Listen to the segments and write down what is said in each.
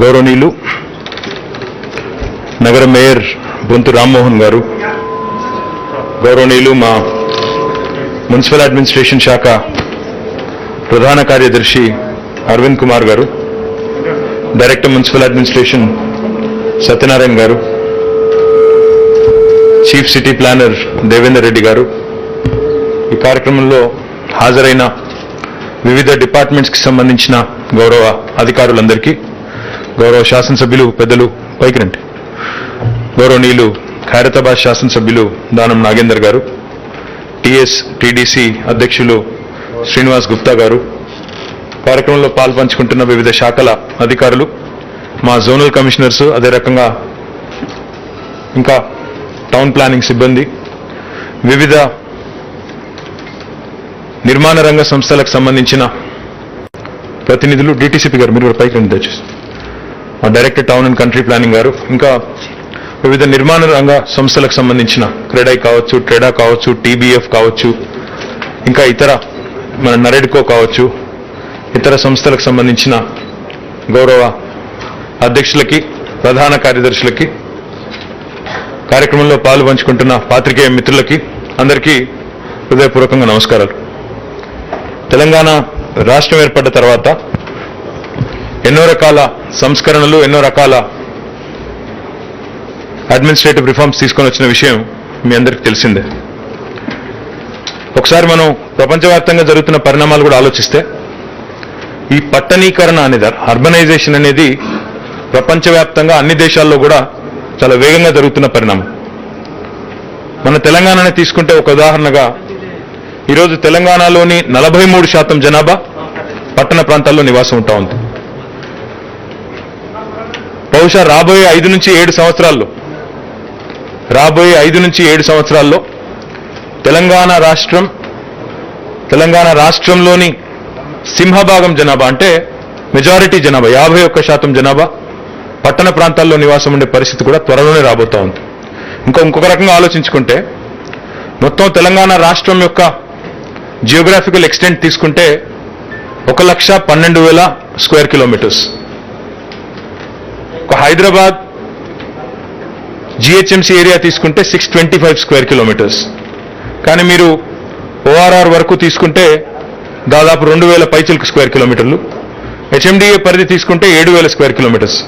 గౌరవనీయులు నగర మేయర్ బొంతు రామ్మోహన్ గారు గౌరవనీయులు మా మున్సిపల్ అడ్మినిస్ట్రేషన్ శాఖ ప్రధాన కార్యదర్శి అరవింద్ కుమార్ గారు director municipal administration Satyanarayana garu chief city planner Devender Reddy garu. ఈ కార్యక్రమంలో హాజరైన వివిధ డిపార్ట్మెంట్స్కి సంబంధించిన గౌరవ అధికారులందరికీ గౌరవ శాసనసభ్యులు పెద్దలు పైకి రండి గౌరవనీయులు ఖైరతాబాద్ శాసనసభ్యులు దానం నాగేందర్ గారు టిఎస్ టిడిసి అధ్యక్షులు శ్రీనివాస్ గుప్తా గారు కార్యక్రమంలో పాల్పంచుకుంటున్న వివిధ శాఖల అధికారులు మా జోనల్ కమిషనర్స్ అదే రకంగా ఇంకా టౌన్ ప్లానింగ్ సిబ్బంది వివిధ నిర్మాణ రంగ సంస్థలకు సంబంధించిన ప్రతినిధులు డిటిసిపి గారు. మీరు పైకి రండి దయచేసి. Director town and country planning గారు ఇంకా వివిధ నిర్మాణ రంగ సంస్థలకు సంబంధించిన క్రెడై కావచ్చు ట్రెడా కావచ్చు టీబీఎఫ్ కావచ్చు ఇంకా ఇతర మన నరెడ్కో కావచ్చు ఇతర సంస్థలకు సంబంధించిన గౌరవ అధ్యక్షులకి ప్రధాన కార్యదర్శులకి కార్యక్రమంలో పాలు పంచుకుంటున్న పాత్రికేయ మిత్రులకి అందరికీ హృదయపూర్వకంగా నమస్కారాలు. తెలంగాణ రాష్ట్రం ఏర్పడ్డ తర్వాత ఎన్నో రకాల సంస్కరణలు ఎన్నో రకాల అడ్మినిస్ట్రేటివ్ రిఫార్మ్స్ తీసుకొని వచ్చిన విషయం మీ అందరికీ తెలిసిందే. ఒకసారి మనం ప్రపంచవ్యాప్తంగా జరుగుతున్న పరిణామాలు కూడా ఆలోచిస్తే ఈ పట్టణీకరణ అనేది అర్బనైజేషన్ అనేది ప్రపంచవ్యాప్తంగా అన్ని దేశాల్లో కూడా చాలా వేగంగా జరుగుతున్న పరిణామం. మన తెలంగాణని తీసుకుంటే ఒక ఉదాహరణగా ఈరోజు తెలంగాణలోని నలభై మూడు శాతం జనాభా పట్టణ ప్రాంతాల్లో నివాసం ఉంటా ఉంది. బహుశా రాబోయే ఐదు నుంచి ఏడు సంవత్సరాల్లో రాబోయే ఐదు నుంచి ఏడు సంవత్సరాల్లో తెలంగాణ రాష్ట్రం తెలంగాణ రాష్ట్రంలోని సింహభాగం జనాభా అంటే మెజారిటీ జనాభా యాభై ఒక్క శాతం జనాభా పట్టణ ప్రాంతాల్లో నివాసం ఉండే పరిస్థితి కూడా త్వరలోనే రాబోతూ ఉంది. ఇంకా ఇంకొక రకంగా ఆలోచించుకుంటే మొత్తం తెలంగాణ రాష్ట్రం యొక్క జియోగ్రాఫికల్ ఎక్స్టెంట్ తీసుకుంటే ఒక లక్ష పన్నెండు వేల స్క్వేర్ కిలోమీటర్స్. ఒక హైదరాబాద్ జిహెచ్ఎంసీ ఏరియా తీసుకుంటే six twenty five square kilometres. కానీ మీరు ఓఆర్ఆర్ వరకు తీసుకుంటే దాదాపు రెండు వేల పైచిలకు స్క్వేర్ కిలోమీటర్లు. హెచ్ఎండిఏ పరిధి తీసుకుంటే ఏడు వేల స్క్వేర్ కిలోమీటర్స్.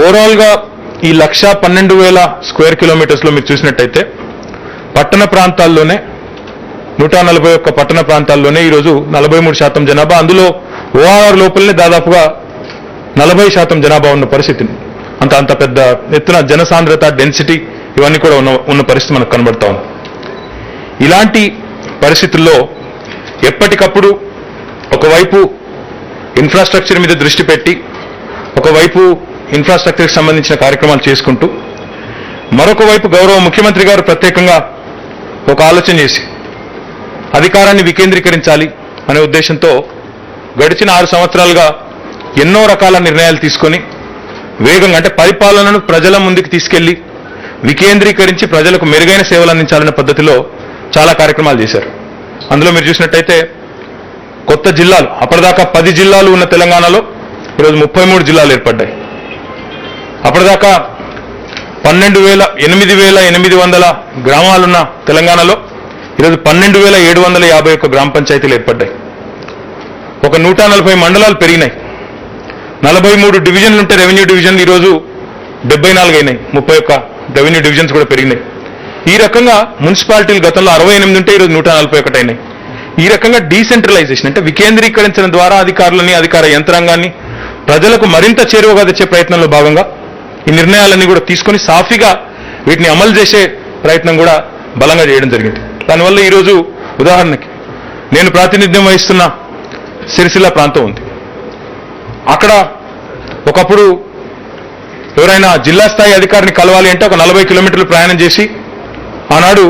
ఓవరాల్గా ఈ లక్ష పన్నెండు వేల స్క్వేర్ కిలోమీటర్స్లో మీరు చూసినట్టయితే పట్టణ ప్రాంతాల్లోనే నూట నలభై ఒక్క పట్టణ ప్రాంతాల్లోనే ఈరోజు నలభై మూడు శాతం జనాభా. అందులో ఓఆర్ఆర్ లోపలనే దాదాపుగా నలభై శాతం జనాభా ఉన్న పరిస్థితి. అంత అంత పెద్ద ఎత్తున జనసాంద్రత డెన్సిటీ ఇవన్నీ కూడా ఉన్న ఉన్న పరిస్థితి మనకు కనబడతా ఉంది. ఇలాంటి పరిస్థితుల్లో ఎప్పటికప్పుడు ఒకవైపు ఇన్ఫ్రాస్ట్రక్చర్ మీద దృష్టి పెట్టి ఒకవైపు ఇన్ఫ్రాస్ట్రక్చర్కి సంబంధించిన కార్యక్రమాలు చేసుకుంటూ మరొక వైపు గౌరవ ముఖ్యమంత్రి గారు ప్రత్యేకంగా ఒక ఆలోచన చేసి అధికారాన్ని వికేంద్రీకరించాలి అనే ఉద్దేశంతో గడిచిన ఆరు సంవత్సరాలుగా ఎన్నో రకాల నిర్ణయాలు తీసుకొని వేగంగా అంటే పరిపాలనను ప్రజల ముందుకు తీసుకెళ్ళి వికేంద్రీకరించి ప్రజలకు మెరుగైన సేవలు అందించాలనే పద్ధతిలో చాలా కార్యక్రమాలు చేశారు. అందులో మీరు చూసినట్టయితే కొత్త జిల్లాలు అప్పటిదాకా పది జిల్లాలు ఉన్న తెలంగాణలో ఈరోజు ముప్పై మూడు జిల్లాలు ఏర్పడ్డాయి. అప్పటిదాకా పన్నెండు వేల ఎనిమిది వేల ఎనిమిది వందల గ్రామాలున్న తెలంగాణలో ఈరోజు పన్నెండు వేల ఏడు వందల యాభై ఒక్క గ్రామ పంచాయతీలు ఏర్పడ్డాయి. ఒక నూట నలభై మండలాలు పెరిగినాయి. నలభై మూడు డివిజన్లు ఉంటే రెవెన్యూ డివిజన్లు ఈరోజు డెబ్బై నాలుగు అయినాయి. ముప్పై ఒక్క రెవెన్యూ డివిజన్స్ కూడా పెరిగినాయి. ఈ రకంగా మున్సిపాలిటీలు గతంలో అరవై ఎనిమిది ఉంటే ఈరోజు నూట నలభై ఒకటి అయినాయి. ఈ రకంగా డీసెంట్రలైజేషన్ అంటే వికేంద్రీకరించడం ద్వారా అధికారులని అధికార యంత్రాంగాన్ని ప్రజలకు మరింత చేరువగా తెచ్చే ప్రయత్నంలో భాగంగా ఈ నిర్ణయాలన్నీ కూడా తీసుకొని సాఫీగా వీటిని అమలు చేసే ప్రయత్నం కూడా బలంగా చేయడం జరిగింది. దానివల్ల ఈరోజు ఉదాహరణకి నేను ప్రాతినిధ్యం వహిస్తున్న సిరిసిల్ల ప్రాంతం ఉంది. అక్కడ ఒకప్పుడు ఎవరైనా జిల్లా స్థాయి అధికారిని కలవాలి అంటే ఒక నలభై కిలోమీటర్లు ప్రయాణం చేసి ఆనాడు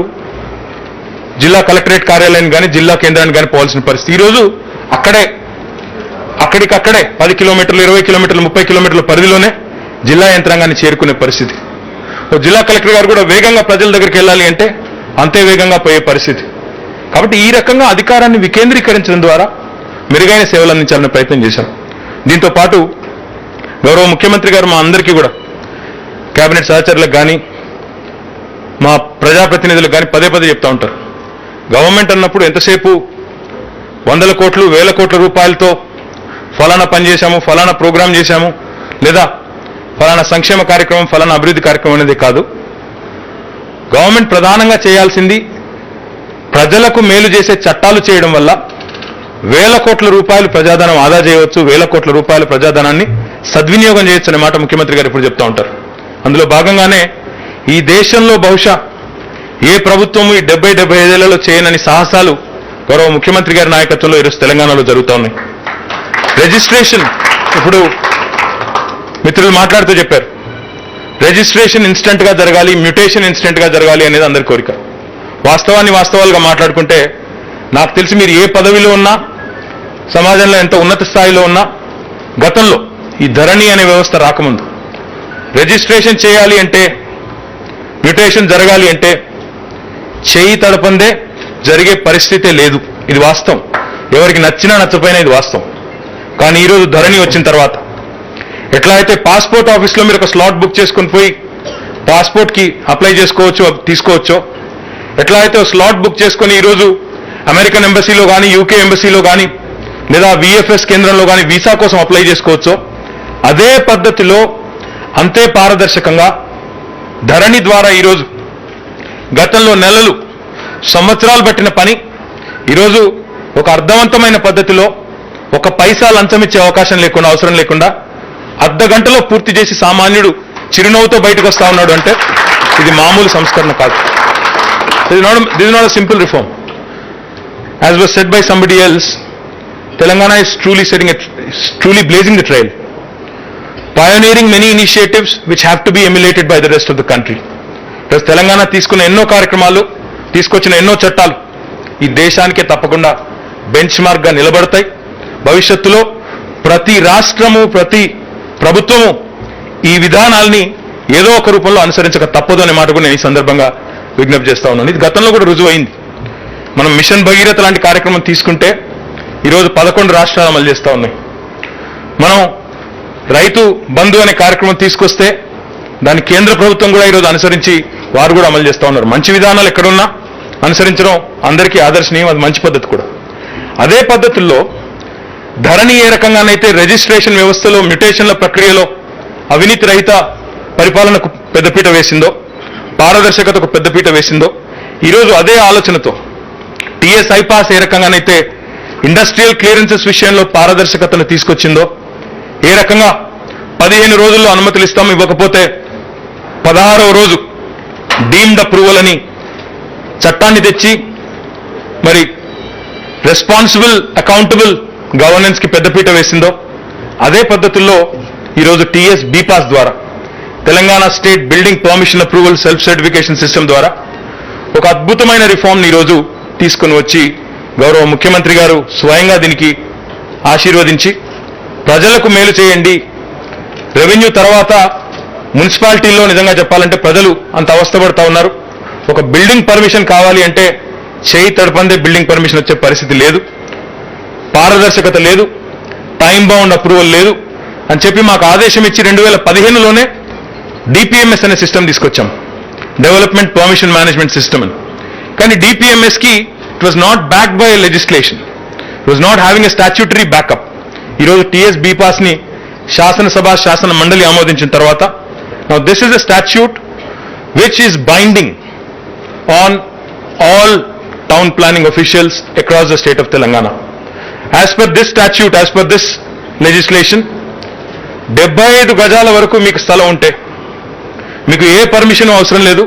జిల్లా కలెక్టరేట్ కార్యాలయాన్ని కానీ జిల్లా కేంద్రాన్ని కానీ పోవాల్సిన పరిస్థితి. ఈరోజు అక్కడే అక్కడికక్కడే పది కిలోమీటర్లు ఇరవై కిలోమీటర్లు ముప్పై కిలోమీటర్ల పరిధిలోనే జిల్లా యంత్రాంగాన్ని చేరుకునే పరిస్థితి. జిల్లా కలెక్టర్ గారు కూడా వేగంగా ప్రజల దగ్గరికి వెళ్ళాలి అంటే అంతే వేగంగా పోయే పరిస్థితి. కాబట్టి ఈ రకంగా అధికారాన్ని వికేంద్రీకరించడం ద్వారా మెరుగైన సేవలు అందించాలనే ప్రయత్నం చేశారు. దీంతో పాటు గౌరవ ముఖ్యమంత్రి గారు మా అందరికీ కూడా కేబినెట్ సహచరులకు కానీ మా ప్రజాప్రతినిధులకు కానీ పదే పదే చెప్తా ఉంటారు. గవర్నమెంట్ అన్నప్పుడు ఎంతసేపు వందల కోట్లు వేల కోట్ల రూపాయలతో ఫలానా పని చేశాము ఫలానా ప్రోగ్రాం చేశాము లేదా ఫలానా సంక్షేమ కార్యక్రమం ఫలానా అభివృద్ధి కార్యక్రమం అనేది కాదు. గవర్నమెంట్ ప్రధానంగా చేయాల్సింది ప్రజలకు మేలు చేసే చట్టాలు చేయడం వల్ల వేల కోట్ల రూపాయలు ప్రజాధనం ఆదా చేయవచ్చు వేల కోట్ల రూపాయల ప్రజాధనాన్ని సద్వినియోగం చేయొచ్చు అనే మాట ముఖ్యమంత్రి గారు ఇప్పుడు చెప్తా ఉంటారు. అందులో భాగంగానే ఈ దేశంలో బహుశా ఏ ప్రభుత్వము ఈ డెబ్బై డెబ్బై ఐదేళ్ళలో చేయనని సాహసాలు గౌరవ ముఖ్యమంత్రి గారి నాయకత్వంలో ఈరోజు తెలంగాణలో జరుగుతూ ఉన్నాయి. రిజిస్ట్రేషన్ ఇప్పుడు మిత్రులు మాట్లాడుతూ చెప్పారు. రిజిస్ట్రేషన్ ఇన్స్టెంట్గా జరగాలి మ్యూటేషన్ ఇన్స్టెంట్గా జరగాలి అనేది అందరి కోరిక. వాస్తవాన్ని వాస్తవాలుగా మాట్లాడుకుంటే నాకు తెలిసి మీరు ఏ పదవిలో ఉన్నా సమాజంలో ఎంత ఉన్నత స్థాయిలో ఉన్నా గతంలో ఈ ధరణి అనే వ్యవస్థ రాకముందు. రిజిస్ట్రేషన్ చేయాలి అంటే మ్యూటేషన్ జరగాలి అంటే చేయి తడపందే జరిగే పరిస్థితే లేదు. ఇది వాస్తవం. ఎవరికి నచ్చినా నచ్చపోయినా ఇది వాస్తవం. కానీ ఈరోజు ధరణి వచ్చిన తర్వాత ఎట్లా అయితే పాస్పోర్ట్ ఆఫీస్లో మీరు ఒక స్లాట్ బుక్ చేసుకుని పోయి పాస్పోర్ట్కి అప్లై చేసుకోవచ్చు తీసుకోవచ్చో ఎట్లా అయితే స్లాట్ బుక్ చేసుకుని ఈరోజు అమెరికన్ ఎంబసీలో కానీ యూకే ఎంబసీలో కానీ లేదా విఎఫ్ఎస్ కేంద్రంలో కానీ వీసా కోసం అప్లై చేసుకోవచ్చో అదే పద్ధతిలో అంతే పారదర్శకంగా ధరణి ద్వారా ఈరోజు గతంలో నెలలు సంవత్సరాలు పట్టిన పని ఈరోజు ఒక అర్థవంతమైన పద్ధతిలో ఒక పైసా లంచం ఇచ్చే అవకాశం లేకుండా అవసరం లేకుండా అర్ధ గంటలో పూర్తి చేసి సామాన్యుడు చిరునవ్వుతో బయటకు వస్తా ఉన్నాడు అంటే ఇది మామూలు సంస్కరణ కాదు. ఇది not this not simple reform as was set by somebody else Telangana is truly setting truly blazing the trail, pioneering many initiatives which have to be emulated by the rest of the country. ఈరోజు తెలంగాణ తీసుకున్న ఎన్నో కార్యక్రమాలు తీసుకొచ్చిన ఎన్నో చట్టాలు ఈ దేశానికే తప్పకుండా బెంచ్ మార్క్గా నిలబడతాయి. భవిష్యత్తులో ప్రతి రాష్ట్రము ప్రతి ప్రభుత్వము ఈ విధానాల్ని ఏదో ఒక రూపంలో అనుసరించక తప్పదు అనే మాట కూడా నేను ఈ సందర్భంగా విజ్ఞప్తి చేస్తా ఉన్నాను. ఇది గతంలో కూడా రుజువైంది. మనం మిషన్ భగీరథ లాంటి కార్యక్రమం తీసుకుంటే ఈరోజు పదకొండు రాష్ట్రాలు అమలు చేస్తూ ఉన్నాయి. మనం రైతు బంధు అనే కార్యక్రమం తీసుకొస్తే దాన్ని కేంద్ర ప్రభుత్వం కూడా ఈరోజు అనుసరించి వారు కూడా అమలు చేస్తూ ఉన్నారు. మంచి విధానాలు ఎక్కడున్నా అనుసరించడం అందరికీ ఆదర్శనీయం అది మంచి పద్ధతి కూడా. అదే పద్ధతుల్లో ధరణి ఏ రకంగానైతే రిజిస్ట్రేషన్ వ్యవస్థలో మ్యుటేషన్ల ప్రక్రియలో అవినీతి రహిత పరిపాలనకు పెద్దపీట వేసిందో పారదర్శకతకు పెద్దపీట వేసిందో ఈరోజు అదే ఆలోచనతో టీఎస్ ఐపాస్ ఏ రకంగానైతే ఇండస్ట్రియల్ క్లియరెన్సెస్ విషయంలో పారదర్శకతను తీసుకొచ్చిందో ఏ రకంగా పదిహేను రోజుల్లో అనుమతులు ఇస్తాం ఇవ్వకపోతే పదహారవ రోజు డీమ్డ్ అప్రూవల్ అని చట్టాన్ని తెచ్చి మరి రెస్పాన్సిబుల్ అకౌంటబుల్ గవర్నెన్స్కి పెద్దపీట వేసిందో అదే పద్ధతుల్లో ఈరోజు టీఎస్ బీపాస్ ద్వారా Telangana state building permission approval self certification system ద్వారా ఒక అద్భుతమైన రిఫార్మ్ ఈరోజు తీసుకుని వచ్చి గౌరవ ముఖ్యమంత్రి గారు స్వయంగా దీనికి ఆశీర్వదించి ప్రజలకు మేలు చేయండి. రెవెన్యూ తర్వాత మున్సిపాలిటీల్లో నిజంగా చెప్పాలంటే ప్రజలు అంత అవస్థపడతా ఉన్నారు. ఒక బిల్డింగ్ పర్మిషన్ కావాలి అంటే చేయి తడపందే బిల్డింగ్ పర్మిషన్ వచ్చే పరిస్థితి లేదు. పారదర్శకత లేదు. టైం బౌండ్ అప్రూవల్ లేదు. అని చెప్పి మాకు ఆదేశం ఇచ్చి రెండు వేల పదిహేనులోనే డిపిఎంఎస్ అనే సిస్టమ్ తీసుకొచ్చాం. డెవలప్మెంట్ పర్మిషన్ మేనేజ్మెంట్ సిస్టమ్ అని. కానీ డిపిఎంఎస్కి it was not back by legislation it was not having a statutory backup ఈరోజు టీఎస్ బీపాస్ని శాసనసభ శాసన మండలి ఆమోదించిన తర్వాత this is a statute which is binding on all town planning officials across the state of Telangana. As per this statute, as per this legislation, డెబ్బై ఐదు గజాల వరకు మీకు స్థలం ఉంటే మీకు ఏ పర్మిషన్ అవసరం లేదు.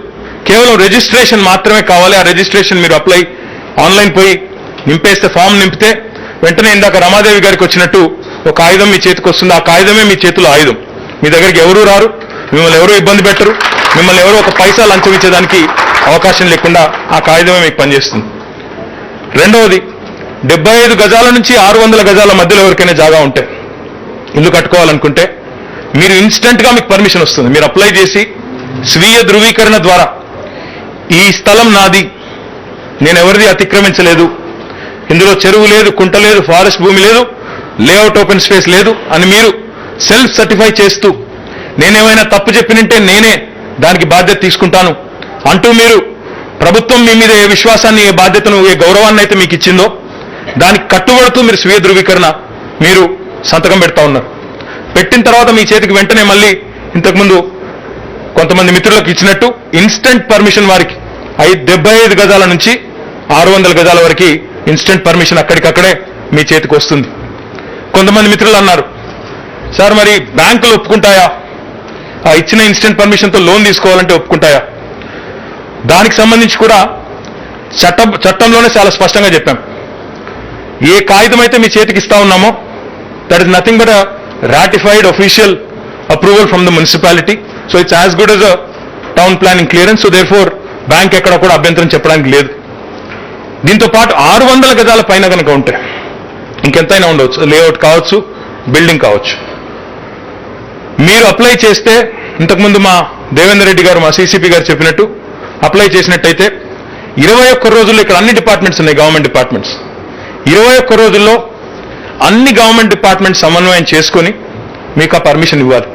కేవలం రిజిస్ట్రేషన్ మాత్రమే కావాలి. ఆ రిజిస్ట్రేషన్ మీరు అప్లై ఆన్లైన్ పోయి నింపేస్తే ఫామ్ నింపితే వెంటనే ఇందాక రమాదేవి గారికి వచ్చినట్టు ఒక ఆయుధం మీ చేతికి వస్తుంది. ఆ కాగితమే మీ చేతిలో ఆయుధం. మీ దగ్గరికి ఎవరూ రారు. మిమ్మల్ని ఎవరూ ఇబ్బంది పెట్టరు. మిమ్మల్ని ఎవరో ఒక పైసా లంచం ఇచ్చేదానికి అవకాశం లేకుండా ఆ కాగితమే మీకు పనిచేస్తుంది. రెండవది డెబ్బై ఐదు గజాల నుంచి ఆరు వందల గజాల మధ్యలో ఎవరికైనా జాగా ఉంటే ఇల్లు కట్టుకోవాలనుకుంటే మీరు ఇన్స్టెంట్గా మీకు పర్మిషన్ వస్తుంది. మీరు అప్లై చేసి స్వీయ ధృవీకరణ ద్వారా ఈ స్థలం నాది. నేను ఎవరిది అతిక్రమించలేదు. ఇందులో చెరువు లేదు కుంట లేదు ఫారెస్ట్ భూమి లేదు లేఅవుట్ ఓపెన్ స్పేస్ లేదు అని మీరు సెల్ఫ్ సర్టిఫై చేస్తూ నేనేమైనా తప్పు చెప్పినంటే నేనే దానికి బాధ్యత తీసుకుంటాను. అంటూ మీరు ప్రభుత్వం మీ మీద ఏ విశ్వాసాన్ని ఏ బాధ్యతను ఏ గౌరవాన్ని అయితే మీకు ఇచ్చిందో దానికి కట్టుబడుతూ మీరు స్వీయ ధృవీకరణ మీరు సంతకం పెడతా ఉన్నారు. పెట్టిన తర్వాత మీ చేతికి వెంటనే మళ్ళీ ఇంతకుముందు కొంతమంది మిత్రులకు ఇచ్చినట్టు ఇన్స్టెంట్ పర్మిషన్ వారికి ఐదు డెబ్బై ఐదు గజాల నుంచి ఆరు వందల గజాల వరకు ఇన్స్టెంట్ పర్మిషన్ అక్కడికక్కడే మీ చేతికి వస్తుంది. కొంతమంది మిత్రులు అన్నారు సార్ మరి బ్యాంకులు ఒప్పుకుంటాయా? ఆ ఇచ్చిన ఇన్స్టెంట్ పర్మిషన్తో లోన్ తీసుకోవాలంటే ఒప్పుకుంటాయా? దానికి సంబంధించి కూడా చట్టం చట్టంలోనే చాలా స్పష్టంగా చెప్పాం. ఏ కాగితం అయితే మీ చేతికి ఇస్తా ఉన్నామో that is nothing but ratified official approval from the municipality so it's as good as a town planning clearance so therefore bank ఎక్కడ కూడా అభ్యంతరం చెప్పడానికి లేదు. దీంతో పాటు ఆరు వందల గజాల పైన కనుక ఉంటే ఇంకెంతైనా ఉండవచ్చు. లేఅవుట్ కావచ్చు బిల్డింగ్ కావచ్చు. మీరు అప్లై చేస్తే ఇంతకుముందు మా దేవేందర్ రెడ్డి గారు మా సీసీపీ గారు చెప్పినట్టు అప్లై చేసినట్టయితే ఇరవై ఒక్క రోజుల్లో ఇక్కడ అన్ని డిపార్ట్మెంట్స్ ఉన్నాయి గవర్నమెంట్ డిపార్ట్మెంట్స్. ఇరవై ఒక్క రోజుల్లో అన్ని గవర్నమెంట్ డిపార్ట్మెంట్ సమన్వయం చేసుకొని మీకు ఆ పర్మిషన్ ఇవ్వాలి.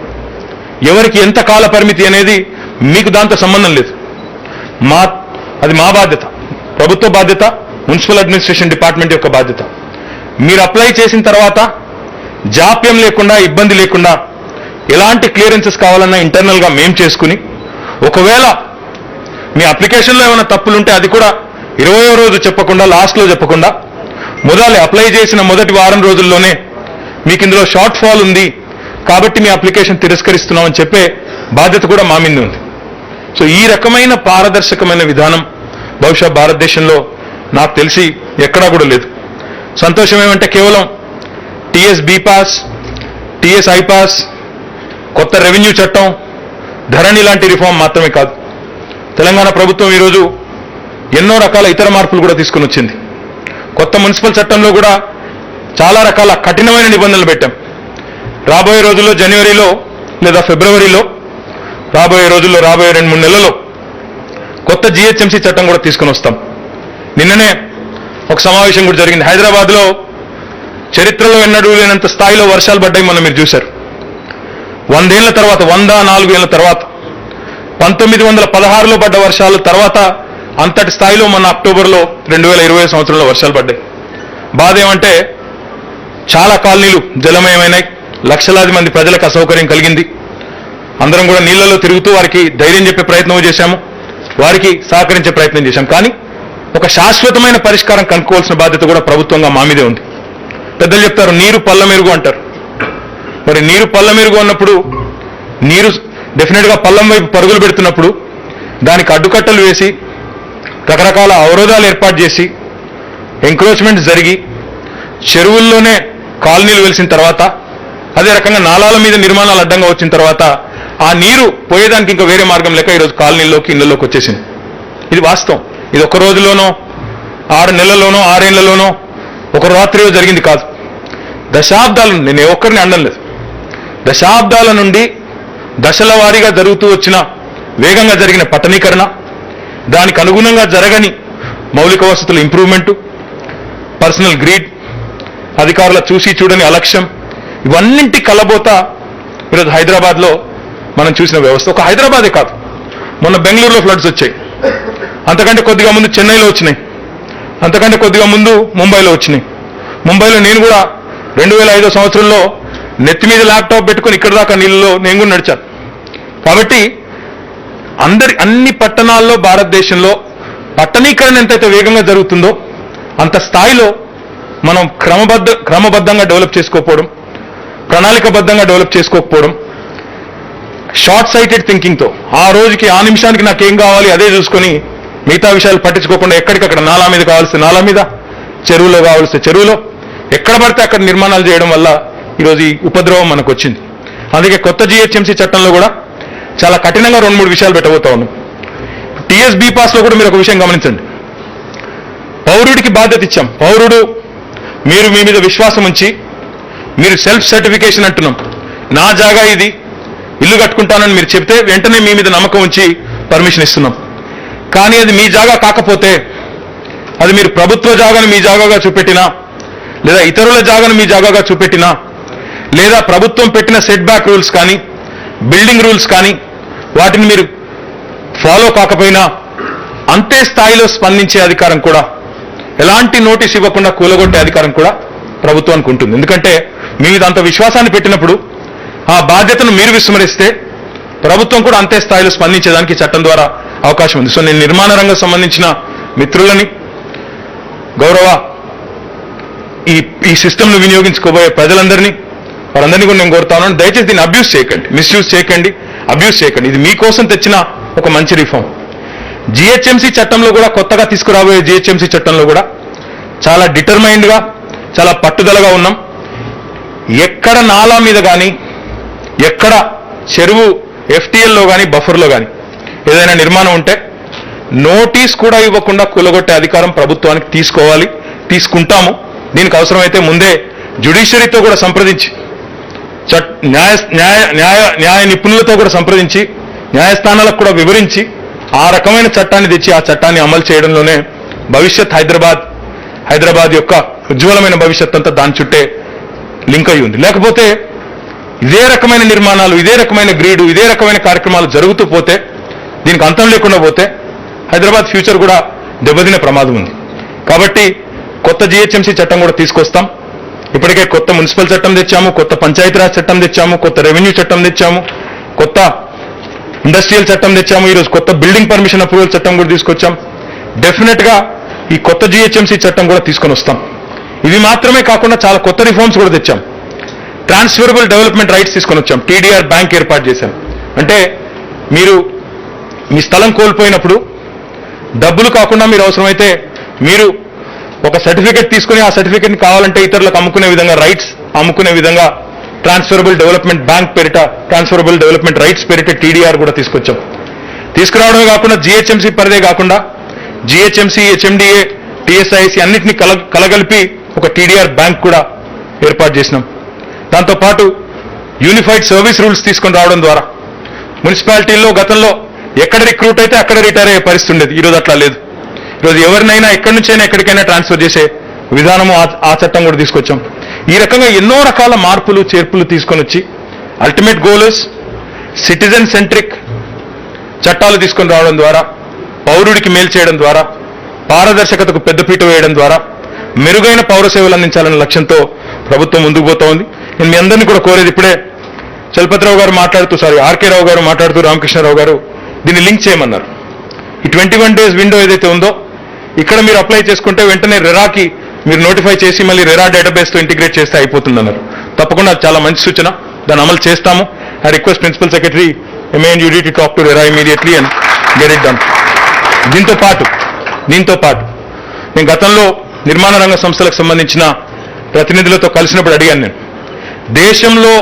ఎవరికి ఎంత కాల పరిమితి అనేది మీకు దాంతో సంబంధం లేదు. మా అది మా బాధ్యత. ప్రభుత్వ బాధ్యత మున్సిపల్ అడ్మినిస్ట్రేషన్ డిపార్ట్మెంట్ యొక్క బాధ్యత. మీరు అప్లై చేసిన తర్వాత జాప్యం లేకుండా ఇబ్బంది లేకుండా ఎలాంటి క్లియరెన్సెస్ కావాలన్నా ఇంటర్నల్గా మేం చేసుకుని ఒకవేళ మీ అప్లికేషన్లో ఏమైనా తప్పులు ఉంటే అది కూడా ఇరవయో రోజు చెప్పకుండా లాస్ట్లో చెప్పకుండా మొదలు అప్లై చేసిన మొదటి వారం రోజుల్లోనే మీకు ఇందులో షార్ట్ ఫాల్ ఉంది కాబట్టి మీ అప్లికేషన్ తిరస్కరిస్తున్నామని చెప్పే బాధ్యత కూడా మా మీద ఉంది. సో ఈ రకమైన పారదర్శకమైన విధానం బహుశా భారతదేశంలో నాకు తెలిసి ఎక్కడా కూడా లేదు. సంతోషం ఏమంటే కేవలం టిఎస్ పాస్ టిఎస్ పాస్ కొత్త రెవెన్యూ చట్టం ధరణి లాంటి రిఫార్మ్ మాత్రమే కాదు. తెలంగాణ ప్రభుత్వం ఈరోజు ఎన్నో రకాల ఇతర మార్పులు కూడా తీసుకుని వచ్చింది. కొత్త మున్సిపల్ చట్టంలో కూడా చాలా రకాల కఠినమైన నిబంధనలు పెట్టాం. రాబోయే రోజుల్లో జనవరిలో లేదా ఫిబ్రవరిలో రాబోయే రోజుల్లో రాబోయే రెండు మూడు నెలల్లో కొత్త జిహెచ్ఎంసీ చట్టం కూడా తీసుకుని వస్తాం. నిన్ననే ఒక సమావేశం కూడా జరిగింది. హైదరాబాద్లో చరిత్రలో ఎన్నడూ లేనంత స్థాయిలో వర్షాలు పడ్డాయి మనం మీరు చూశారు. వందేళ్ళ తర్వాత వంద నాలుగు ఏళ్ళ తర్వాత పంతొమ్మిది వందల పదహారులో పడ్డ వర్షాల తర్వాత అంతటి స్థాయిలో మన అక్టోబర్లో రెండు వేల ఇరవై సంవత్సరంలో వర్షాలు పడ్డాయి. బాధ ఏమంటే చాలా కాలనీలు జలమయమైనాయి. లక్షలాది మంది ప్రజలకు అసౌకర్యం కలిగింది. అందరం కూడా నీళ్ళలో తిరుగుతూ వారికి ధైర్యం చెప్పే ప్రయత్నం చేశాము. వారికి సహకరించే ప్రయత్నం చేశాం. కానీ ఒక శాశ్వతమైన పరిష్కారం కనుక్కోవాల్సిన బాధ్యత కూడా ప్రభుత్వంగా మా మీదే ఉంది. పెద్దలు చెప్తారు నీరు పల్ల మెరుగు అంటారు. మరి నీరు పల్ల మెరుగు అన్నప్పుడు నీరు డెఫినెట్గా పల్లం వైపు పరుగులు పెడుతున్నప్పుడు దానికి అడ్డుకట్టలు వేసి రకరకాల అవరోధాలు ఏర్పాటు చేసి ఎంక్రోచ్మెంట్ జరిగి చెరువుల్లోనే కాలనీలు వెలిసిన తర్వాత అదే రకంగా నాలాల మీద నిర్మాణాలు అడ్డంగా వచ్చిన తర్వాత ఆ నీరు పోయేదానికి ఇంకా వేరే మార్గం లేక ఈరోజు కాలనీల్లోకి ఇళ్ళలోకి వచ్చేసింది. ఇది వాస్తవం. ఇది ఒక రోజులోనో ఆరు నెలల్లోనో ఆరేళ్ళలోనో ఒక రాత్రిలో జరిగింది కాదు. దశాబ్దాల నుండి నేను ఒక్కరిని అనడం లేదు. దశాబ్దాల నుండి దశల వారీగా జరుగుతూ వచ్చిన వేగంగా జరిగిన పట్టణీకరణ దానికి అనుగుణంగా జరగని మౌలిక వసతుల ఇంప్రూవ్మెంటు పర్సనల్ గ్రీడ్ అధికారుల చూసి చూడని అలక్ష్యం ఇవన్నింటి కలబోత ఈరోజు హైదరాబాద్లో మనం చూసిన వ్యవస్థ. ఒక హైదరాబాదే కాదు. మొన్న బెంగళూరులో ఫ్లడ్స్ వచ్చాయి. అంతకంటే కొద్దిగా ముందు చెన్నైలో వచ్చినాయి. అంతకంటే కొద్దిగా ముందు ముంబైలో వచ్చినాయి. ముంబైలో నేను కూడా రెండు వేల ఐదో సంవత్సరంలో నెత్తి మీద ల్యాప్టాప్ పెట్టుకుని ఇక్కడ దాకా నీళ్ళలో నేను కూడా నడిచాను. కాబట్టి అందరి అన్ని పట్టణాల్లో భారతదేశంలో పట్టణీకరణ ఎంతైతే వేగంగా జరుగుతుందో అంత స్థాయిలో మనం క్రమబద్ధ క్రమబద్ధంగా డెవలప్ చేసుకోకపోవడం ప్రణాళికబద్ధంగా డెవలప్ చేసుకోకపోవడం షార్ట్ సైటెడ్ థింకింగ్తో ఆ రోజుకి ఆ నిమిషానికి నాకేం కావాలి అదే చూసుకొని మిగతా విషయాలు పట్టించుకోకుండా ఎక్కడికక్కడ నాలా మీద కావాల్సిన నాలా మీద చెరువులో కావాల్సిన చెరువులో. ఎక్కడ పడితే అక్కడ నిర్మాణాలు చేయడం వల్ల ఈరోజు ఈ ఉపద్రవం మనకు వచ్చింది అందుకే కొత్త జిహెచ్ఎంసీ చట్టంలో కూడా చాలా కఠినంగా రెండు మూడు విషయాలు పెట్టబోతా ఉన్నాం. టీఎస్ పాస్లో కూడా మీరు ఒక విషయం గమనించండి. పౌరుడికి బాధ్యత ఇచ్చాం. పౌరుడు మీరు మీ మీద విశ్వాసం ఉంచి మీరు సెల్ఫ్ సర్టిఫికేషన్ అంటున్నాం. నా జాగా ఇది. ఇల్లు కట్టుకుంటానని మీరు చెప్తే వెంటనే మీ మీద నమ్మకం ఉంచి పర్మిషన్ ఇస్తున్నాం. కానీ అది మీ జాగా కాకపోతే అది మీరు ప్రభుత్వ జాగాను మీ జాగాగా చూపెట్టినా లేదా ఇతరుల జాగాను మీ జాగాగా చూపెట్టినా లేదా ప్రభుత్వం పెట్టిన సెట్ బ్యాక్ రూల్స్ కానీ బిల్డింగ్ రూల్స్ కానీ వాటిని మీరు ఫాలో కాకపోయినా అంతే స్థాయిలో స్పందించే అధికారం కూడా ఎలాంటి నోటీస్ ఇవ్వకుండా కూలగొట్టే అధికారం కూడా ప్రభుత్వానికి ఉంటుంది. ఎందుకంటే మీ మీద అంత విశ్వాసాన్ని పెట్టినప్పుడు ఆ బాధ్యతను మీరు విస్మరిస్తే ప్రభుత్వం కూడా అంతే స్థాయిలో స్పందించేదానికి చట్టం ద్వారా అవకాశం ఉంది. సో నేను నిర్మాణ రంగం సంబంధించిన మిత్రులని గౌరవ ఈ ఈ సిస్టమ్ను వినియోగించుకోబోయే ప్రజలందరినీ వారందరినీ కూడా నేను కోరుతాను దయచేసి దీన్ని అబ్యూస్ చేయకండి మిస్యూజ్ చేయకండి అబ్యూస్ చేయకండి. ఇది మీకోసం తెచ్చిన ఒక మంచి రిఫార్మ్. జిహెచ్ఎంసీ చట్టంలో కూడా కొత్తగా తీసుకురాబోయే జిహెచ్ఎంసీ చట్టంలో కూడా చాలా డిటర్మైన్డ్గా చాలా పట్టుదలగా ఉన్నాం. ఎక్కడ నాలా మీద కానీ ఎక్కడ చెరువు ఎఫ్టీఎల్లో కానీ బఫర్లో కానీ ఏదైనా నిర్మాణం ఉంటే నోటీస్ కూడా ఇవ్వకుండా కూలగొట్టే అధికారం ప్రభుత్వానికి తీసుకోవాలి తీసుకుంటాము. దీనికి అవసరమైతే ముందే జ్యుడిషియరీతో కూడా సంప్రదించి చట్ న్యాయ న్యాయ న్యాయ న్యాయ నిపుణులతో కూడా సంప్రదించి న్యాయస్థానాలకు కూడా వివరించి ఆ రకమైన చట్టాన్ని తెచ్చి ఆ చట్టాన్ని అమలు చేయడంలోనే భవిష్యత్ హైదరాబాద్ హైదరాబాద్ యొక్క ఉజ్వలమైన భవిష్యత్ అంతా దాని చుట్టే లింక్ అయి ఉంది. లేకపోతే ఇదే రకమైన నిర్మాణాలు ఇదే రకమైన గ్రీడు ఇదే రకమైన కార్యక్రమాలు జరుగుతూ పోతే దీనికి అంతం లేకుండా పోతే హైదరాబాద్ ఫ్యూచర్ కూడా దెబ్బతినే ప్రమాదం ఉంది. కాబట్టి కొత్త జిహెచ్ఎంసీ చట్టం కూడా తీసుకొస్తాం. ఇప్పటికే కొత్త మున్సిపల్ చట్టం తెచ్చాము కొత్త పంచాయతీరాజ్ చట్టం తెచ్చాము కొత్త రెవెన్యూ చట్టం తెచ్చాము కొత్త ఇండస్ట్రియల్ చట్టం తెచ్చాము ఈరోజు కొత్త బిల్డింగ్ పర్మిషన్ అప్రూవల్ చట్టం కూడా తీసుకొచ్చాం. డెఫినెట్గా ఈ కొత్త జిహెచ్ఎంసీ చట్టం కూడా తీసుకొని వస్తాం. ఇవి మాత్రమే కాకుండా చాలా కొత్త రిఫార్మ్స్ కూడా తెచ్చాం. ట్రాన్స్ఫరబుల్ డెవలప్మెంట్ రైట్స్ తీసుకొని వచ్చాం. టీడీఆర్ బ్యాంక్ ఏర్పాటు చేశాం. అంటే మీరు మీ స్థలం కోల్పోయినప్పుడు డబ్బులు కాకుండా మీరు అవసరమైతే మీరు ఒక సర్టిఫికెట్ తీసుకుని ఆ సర్టిఫికెట్ని కావాలంటే ఇతరులకు అమ్ముకునే విధంగా రైట్స్ అమ్ముకునే విధంగా ట్రాన్స్ఫరబుల్ డెవలప్మెంట్ బ్యాంక్ పేరిట ట్రాన్స్ఫరబుల్ డెవలప్మెంట్ రైట్స్ పేరిట టీడీఆర్ కూడా తీసుకొచ్చాం. తీసుకురావడమే కాకుండా జిహెచ్ఎంసీ పరిదే కాకుండా జిహెచ్ఎంసీ హెచ్ఎండిఏ టీఎస్ఐసి అన్నింటినీ కల కలగలిపి ఒక టీడీఆర్ బ్యాంక్ కూడా ఏర్పాటు చేసినాం. దాంతోపాటు యూనిఫైడ్ సర్వీస్ రూల్స్ తీసుకొని రావడం ద్వారా మున్సిపాలిటీల్లో గతంలో ఎక్కడ రిక్రూట్ అయితే అక్కడ రిటైర్ అయ్యే పరిస్థితి ఉండేది. ఈరోజు అట్లా లేదు. ఈరోజు ఎవరినైనా ఎక్కడి నుంచైనా ఎక్కడికైనా ట్రాన్స్ఫర్ చేసే విధానము ఆ- చట్టం కూడా తీసుకొచ్చాం. ఈ రకంగా ఎన్నో రకాల మార్పులు చేర్పులు తీసుకొని వచ్చి అల్టిమేట్ గోల్స్ సిటిజన్ సెంట్రిక్ చట్టాలు తీసుకొని రావడం ద్వారా పౌరుడికి మేలు చేయడం ద్వారా పారదర్శకతకు పెద్దపీట వేయడం ద్వారా మెరుగైన పౌర సేవలు అందించాలనే లక్ష్యంతో ప్రభుత్వం ముందుకు పోతా ఉంది. నేను మీ అందరినీ కూడా కోరేది ఇప్పుడే చలపతిరావు గారు మాట్లాడుతూ సారీ ఆర్కే రావు గారు మాట్లాడుతూ రామకృష్ణారావు గారు దీన్ని లింక్ చేయమన్నారు. ఈ ట్వంటీ వన్ డేస్ విండో ఏదైతే ఉందో ఇక్కడ మీరు అప్లై చేసుకుంటే వెంటనే రెరాకి మీరు నోటిఫై చేసి మళ్ళీ రెరా డేటాబేస్తో ఇంటిగ్రేట్ చేస్తే అయిపోతుందన్నారు. తప్పకుండా చాలా మంచి సూచన. దాన్ని అమలు చేస్తాము. I request principal secretary MA and UD to talk to RERA immediately and get it done దీంతో పాటు దీంతో పాటు నేను గతంలో నిర్మాణ రంగ సంస్థలకు సంబంధించిన ప్రతినిధులతో కలిసినప్పుడు అడిగాను నేను. దేశంలో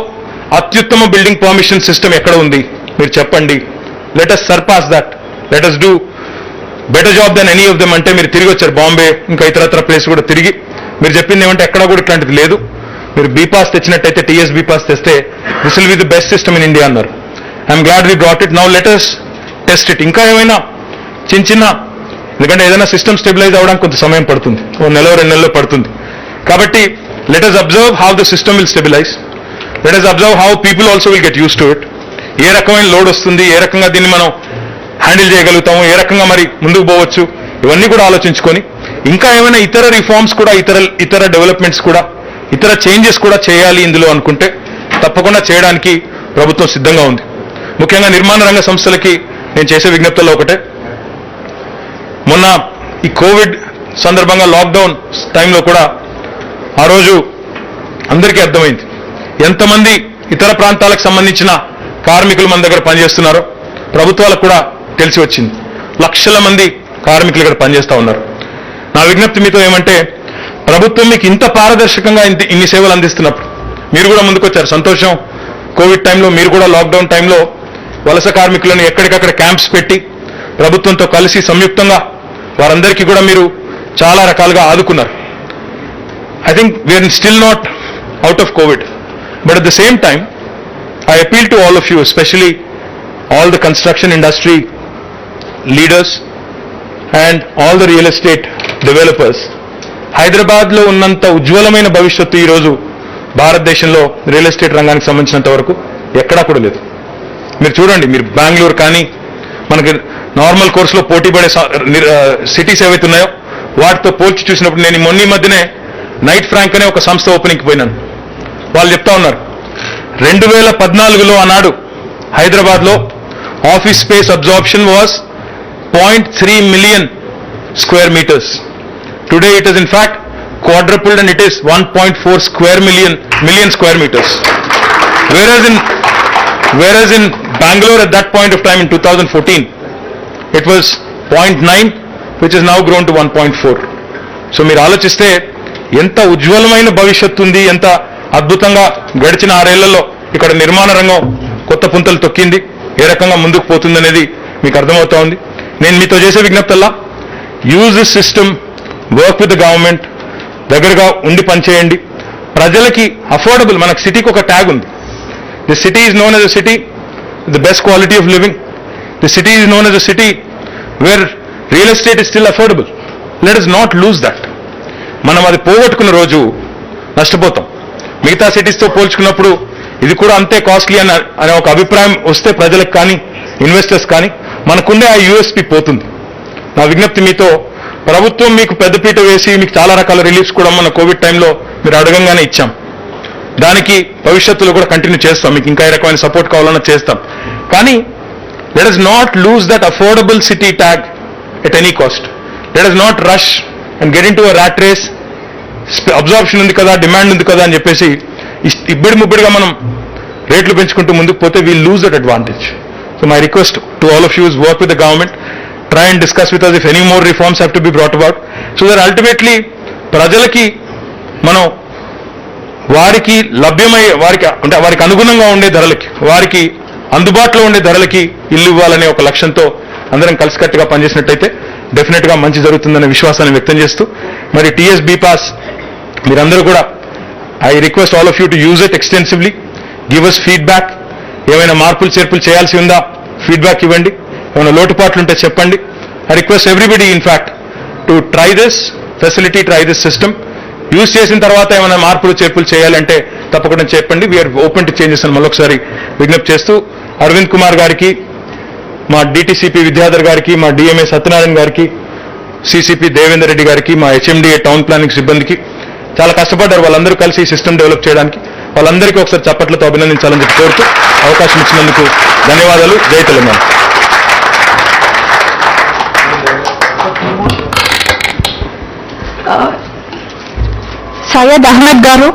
అత్యుత్తమ బిల్డింగ్ పర్మిషన్ సిస్టమ్ ఎక్కడ ఉంది? మీరు చెప్పండి. Let surpass that let us do better job than any of them అంటే మీరు తిరిగి వచ్చారు బాంబే ఇంకా ఇతరత్ర ప్లేస్ కూడా తిరిగి. మీరు చెప్పింది ఏమంటే ఎక్కడ కూడా ఇట్లాంటిది లేదు. మీరు బీపాస్ తెచ్చినట్టయితే టీఎస్ బీపాస్ తెస్తే this will be the best system in India అన్నారు. I'm glad we brought it now let us test it ఇంకా ఏమైనా చిన్న చిన్న ఎందుకంటే ఏదైనా సిస్టమ్ స్టెబిలైజ్ అవ్వడానికి కొంత సమయం పడుతుంది. ఓ నెల రెండు నెలలో పడుతుంది. కాబట్టి let us observe how the system will stabilize let us observe how people also will get used to it ఏ రకమైన లోడ్ వస్తుంది? ఏ రకంగా దీన్ని మనం హ్యాండిల్ చేయగలుగుతాము? ఏ రకంగా మరి ముందుకు పోవచ్చు? ఇవన్నీ కూడా ఆలోచించుకొని ఇంకా ఏమైనా ఇతర రిఫార్మ్స్ కూడా ఇతర ఇతర డెవలప్మెంట్స్ కూడా ఇతర చేంజెస్ కూడా చేయాలి ఇందులో అనుకుంటే తప్పకుండా చేయడానికి ప్రభుత్వం సిద్ధంగా ఉంది. ముఖ్యంగా నిర్మాణ రంగ సంస్థలకి నేను చేసే విజ్ఞప్తుల్లో ఒకటే. మొన్న ఈ కోవిడ్ సందర్భంగా లాక్డౌన్ టైంలో కూడా ఆ రోజు అందరికీ అర్థమైంది. ఎంతమంది ఇతర ప్రాంతాలకు సంబంధించిన కార్మికులు మన దగ్గర పనిచేస్తున్నారో ప్రభుత్వాలకు కూడా తెలిసి వచ్చింది. లక్షల మంది కార్మికులు ఇక్కడ పనిచేస్తూ ఉన్నారు. నా విజ్ఞప్తి మీతో ఏమంటే ప్రభుత్వం మీకు ఇంత పారదర్శకంగా ఇంత ఇన్ని సేవలు అందిస్తున్నప్పుడు మీరు కూడా ముందుకొచ్చారు. సంతోషం. కోవిడ్ టైంలో మీరు కూడా లాక్డౌన్ టైంలో వలస కార్మికులను ఎక్కడికక్కడ క్యాంప్స్ పెట్టి ప్రభుత్వంతో కలిసి సంయుక్తంగా వారందరికీ కూడా మీరు చాలా రకాలుగా ఆదుకున్నారు. I think we are still not out of COVID. But at the same time, I appeal to all of you, especially all the construction industry leaders and all the real estate developers. హైదరాబాద్లో ఉన్నంత ఉజ్వలమైన భవిష్యత్తు ఈరోజు భారతదేశంలో real estate రంగానికి సంబంధించినంత వరకు ఎక్కడా కూడా లేదు మీరు చూడండి మీరు బెంగళూరు కానీ మనకి నార్మల్ కోర్సులో పోటీ పడే సిటీస్ ఏవైతే ఉన్నాయో వాటితో పోల్చి చూసినప్పుడు నేను ఈ మొన్న ఈ మధ్యనే నైట్ ఫ్రాంక్ అనే ఒక సంస్థ ఓపెనింగ్ పోయినాను. వాళ్ళు చెప్తా ఉన్నారు రెండు వేల పద్నాలుగులో ఆనాడు హైదరాబాద్లో office space absorption was point three million square metres. Today it is in fact quadrupled and it is one point four square million million square metres. Average in average in Bengaluru at that point of time in two thousand fourteen it was point nine which is now grown to one point four so మీరు ఆలోచిస్తే ఎంత ఉజ్వలమైన భవిష్యత్తు ఉంది ఎంత అద్భుతంగా గడిచిన ఆరేళ్ళలో ఇక్కడ నిర్మాణ రంగం కొత్త పుంతలు తొక్కింది ఏ రకంగా ముందుకు పోతుందనేది మీకు అర్థమవుతా ఉంది. నేను మీతో చేసే విజ్ఞప్తల్లా use this system work with government దగ్గరగా ఉండి పనిచేయండి. ప్రజలకి అఫోర్డబుల్ మనకు సిటీకి ఒక ట్యాగ్ ఉంది. The city is known as a city the best quality of living the city is known as a city where real estate is still affordable let us not lose that మనం అది పోగొట్టుకున్న రోజు నష్టపోతాం. మిగతా సిటీస్తో పోల్చుకున్నప్పుడు ఇది కూడా అంతే కాస్ట్లీ అని అనే ఒక అభిప్రాయం వస్తే ప్రజలకు కానీ ఇన్వెస్టర్స్ కానీ మనకుండే ఆ యూఎస్పి పోతుంది. నా విజ్ఞప్తి మీతో ప్రభుత్వం మీకు పెద్దపీట వేసి మీకు చాలా రకాల రిలీఫ్స్ కూడా మన కోవిడ్ టైంలో మీరు అడగంగానే ఇచ్చాం. దానికి భవిష్యత్తులో కూడా కంటిన్యూ చేస్తాం. మీకు ఇంకా ఏ రకమైన సపోర్ట్ కావాలన్నా చేస్తాం. కానీ let us not lose that affordable city tag at any cost let us not rush and get into rat race absorption ఉంది కదా డిమాండ్ ఉంది కదా అని చెప్పేసి ఇబ్బడి ముబ్బడిగా మనం రేట్లు పెంచుకుంటూ ముందుకు పోతే we lose that advantage so my request to all of you work with the government try and discuss with us if any more reforms have to be brought about so that ultimately ప్రజలకి మనం వారికి లభ్యమయ్యే వారికి అంటే వారికి అనుగుణంగా ఉండే ధరలకి వారికి అందుబాటులో ఉండే ధరలకి ఇల్లు ఇవ్వాలనే ఒక లక్ష్యంతో అందరం కలిసికట్టుగా పనిచేసినట్టయితే డెఫినెట్గా మంచి జరుగుతుందనే విశ్వాసాన్ని వ్యక్తం చేస్తూ మరి టీఎస్ బీపాస్ మీరందరూ కూడా I request all of you to use it extensively give us feedback ఏమైనా మార్పులు చేర్పులు చేయాల్సి ఉందా? ఫీడ్బ్యాక్ ఇవ్వండి. ఏమైనా లోటుపాట్లు ఉంటే చెప్పండి. I request everybody in fact to try this facility try this system use చేసిన తర్వాత ఏమైనా మార్పులు చేర్పులు చేయాలంటే తప్పకుండా చెప్పండి. వీఆర్ ఓపెన్ టు చేంజెస్ అని మరొకసారి విజ్ఞప్తి చేస్తూ అరవింద్ కుమార్ గారికి మా డిటిసిపి విద్యాధర్ గారికి మా డిఎంఏ సత్యనారాయణ గారికి సిసిపి దేవేందర్ రెడ్డి గారికి మా హెచ్ఎండిఏ టౌన్ ప్లానింగ్ సిబ్బందికి చాలా కష్టపడ్డారు వాళ్ళందరూ కలిసి ఈ సిస్టమ్ డెవలప్ చేయడానికి. వాళ్ళందరికీ ఒకసారి చప్పట్లతో అభినందించాలని చెప్పి కోరుతూ అవకాశం ఇచ్చినందుకు ధన్యవాదాలు. జై తెలంగాణ. సయ్యద్ అహ్మద్ గారు